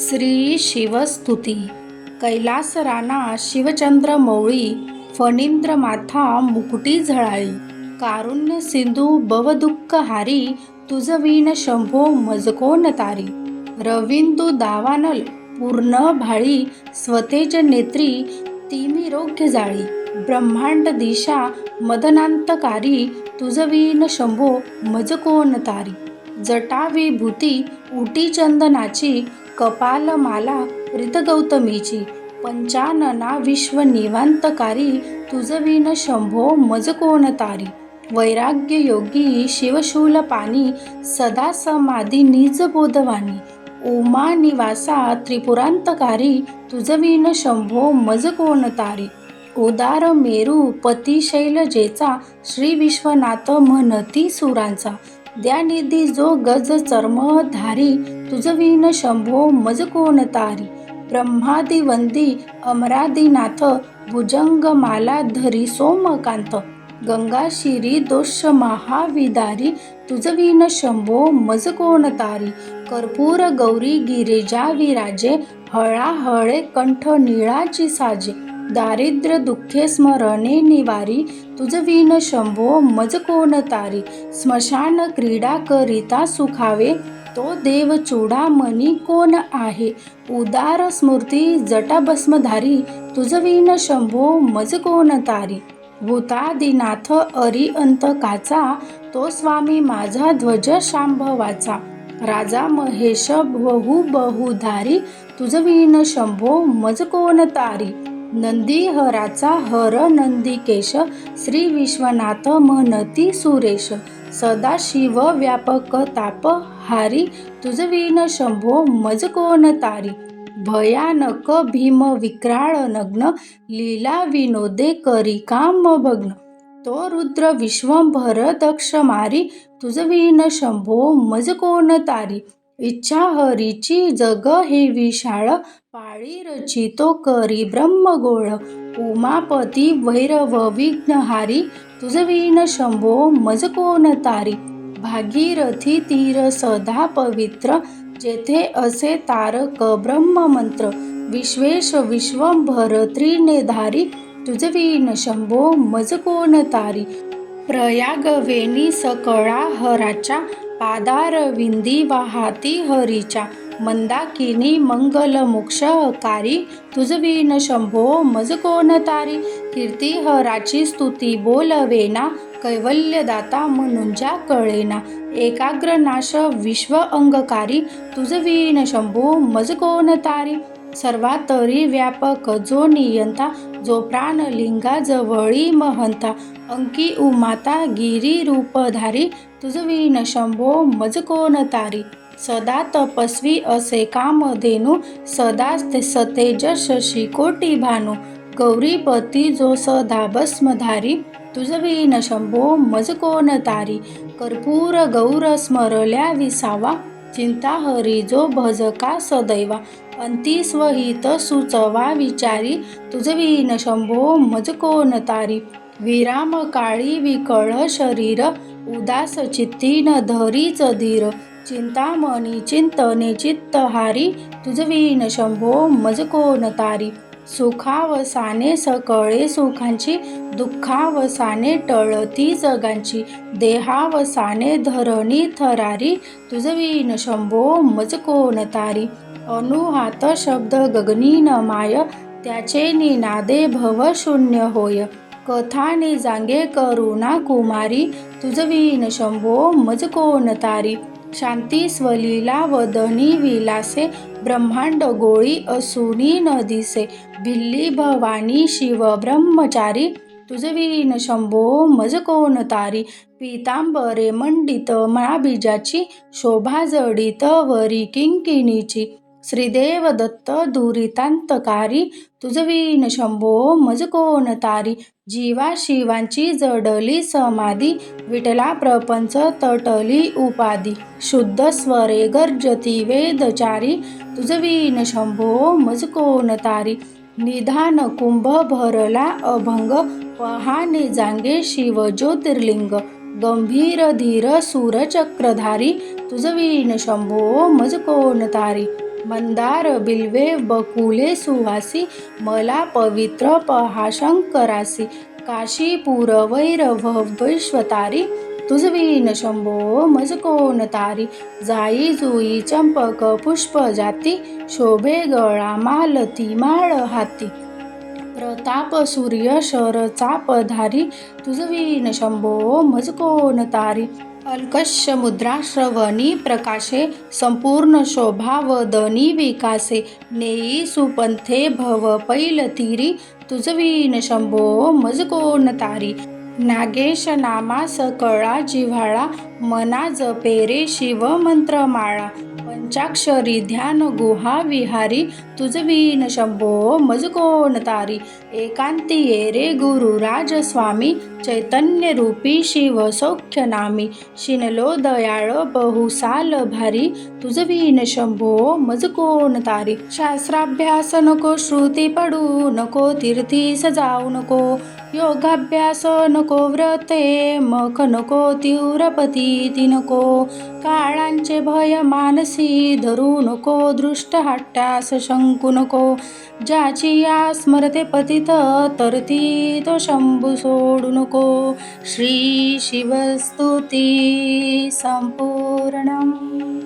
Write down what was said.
श्री शिवस्तुती. कैलास राणा शिवचंद्र मौळी फणींद्र माथा मुकुटी झळाळी. कारुण्य सिंधू बवदुःख हारी तुझवीन शंभो मजकोन तारी. रविंदू दावानल पूर्ण भाळी स्वतेज नेत्री तिमी रोग्य जाळी. ब्रह्मांड दिशा मदनांतकारी तुझवीन शंभो मजकोन तारी. जटाविभूती उटी चंदनाची कपाल माला गौतमीची पंचानना विश्व निवांतकारी तुझ शंभो मज कोण तारी वैराग्य योगी शिवशूल पाणी सदा समाधी निज बोधवानी उमा निवासा त्रिपुरांतकारी तुझ शंभो मज कोण तारी उदार मेरू पतिशैलजेचा श्री विश्वनाथ म्हणती सुरांचा. द्यानिधी जो गज चर्मधारी तुझ शंभो मज कोण तारी. ब्रह्मादी वंदी भुजंग माला धरी सोमकांत. गंगाशिरी दोष महाविदारी तुझ शंभो मज कोण तारी. कर्पूर गौरी गिरिजा विराजे हळाहळे कंठ निळाची साजे. दारिद्र्य दुःखे स्मरणे निवारी तुझ शंभो मज कोण तारी? स्मशान क्रीडा करिता सुखावे तो देव चूडामणी कोण आहे? उदार स्मृती जटाभस्मधारी तुझ शंभो मज कोण तारी? भूतादिनाथ अरिअंतकाचा तो स्वामी माझा ध्वज शांभवाचा. राजा महेश बहु बहुधारी तुझ शंभो मज कोण तारी? नंदीहराचा हर नंदिकेश श्री विश्वनाथ म्हणती सुरेश. सदाशिव व्यापक ताप हारी तुझ शंभो मज कोण तारी. भयानक भीम विक्राळ नग्न लीला विनोदे करी काम भग्न. तो रुद्र विश्वंभर दक्ष मारी तुझ शंभो मज कोण तारी. इच्छा हरीची जग हे विशाळ पाळी रचितो करी ब्रह्मगोळ. उमापती भैरव विघ्नहारी तुझ शंभो मज कोण तारी. भागीरथी तीर सदा पवित्र जेथे असे तारक ब्रह्ममंत्र. विश्वेश विश्वंभर त्रिनेधारी तुझ शंभो मज कोण तारी. प्रयागवेणी सकळा हराच्या पादारविंदी वाहाती हरीच्या मंदाकिनी मंगल मोक्षकारी तुझ विण शंभो मज कोण तारी कीर्ती हराची स्तुती बोलवेना कैवल्यदाता म्हणून कळेना एकाग्र नाश विश्व अंगकारी तुझ शंभो मज सर्वातरी व्यापक जो नियंता जो प्राणलिंगा जवळी महंता. अंकी उमाता गिरी रूपधारी तुझ विण शंभो मज कोण तारी. सदा तपस्वी असे कामधेनू सदा सतेज शशी कोटी भानू. गौरीपती जो सदा भस्मधारी तुझ शंभो मज कोण तारी. कर्पूर गौर स्मरल्या विसावा चिंता हरी जो भजका सदैवा. अंती स्वहित सुचवा विचारी तुझ शंभो मज कोण तारी? विराम काळी विकळ शरीर उदास चित्ती न धरीच धीर. चिंतामणी चिंतने चित्तहारी तुझ विण शंभो मज कोण तारी? सुखावसाने सकळे सुखांची दुःखावसाने टळती जगांची. देहावसाने धरणी थरारी तुझ शंभो मज कोण तारी? अनुहात शब्द गगनी न माय त्याचे निनादे भव शून्य होय. कथाने जांगे करुणा कुमारी तुझवीन शंभो मज कोण तारी. शांती स्वलीला वदनी विलासे ब्रह्मांड गोळी असुनी न दिसे. भिल्ली भवानी शिव ब्रह्मचारी तुझवीन शंभो मज कोण तारी. पितांबरे मंडित मळाबीजाची शोभा जडित वरी किंकिणीची. श्रीदेव दत्त दुरितांतकारी तुझवीन शंभो मज कोण तारी जीवा शिवांची जडली समाधी विठला प्रपंच तटली उपाधी शुद्ध स्वरे गर्जती वेदचारी तुझवीन शंभो मज कोण तारी निधान कुंभ भरला अभंग पहाने जांगे शिव ज्योतिर्लिंग गंभीर धीर सूरचक्रधारी तुझवीन शंभो मज कोण तारी मंदार बिल्वे बकुले सुवासी मला पवित्र पहाशंकरासी काशी काशीपूर वैरवैश्वतारी तुझवीन शंभो मज तारी. जाई जुई चंपक पुष्प जाती शोभे गळा मालती माळ हाती. प्रताप सूर्य शर चापधारी तुझवीन शंभो मज तारी. अल्कश्य मुद्रा श्रवणी प्रकाशे संपूर्ण शोभा वदनी विकासे। नेई सुपंथे भव पैलतीरी तुझवीन शंभो मजकोण तारी। नागेश नामा सकळा जिव्हाळा मना जपेरे शिव मंत्रमाळा। पंचाक्षरी ध्यान गुहा विहारी तुझवीन शंभो मजकोण तारी। एकांती ये गुरुराज स्वामी चैतन्य रूपी शिव सौख्य नामी। शिनलो दयाळ बहुसाल भारी। तुझवीन शंभो मज कोण तारी। शास्त्राभ्यास नको श्रुती पडू नको तीर्थी सजाऊ नको। योगाभ्यास नको व्रते मख नको तीव्रपती ती नको। काळांचे भय मानसी धरू नको दृष्ट हट्टास शंकू नको। ज्याची या स्मरते पतित तर ती तो शंभू सोडू नको। को श्रीशिवस्तुति सम्पूर्णम्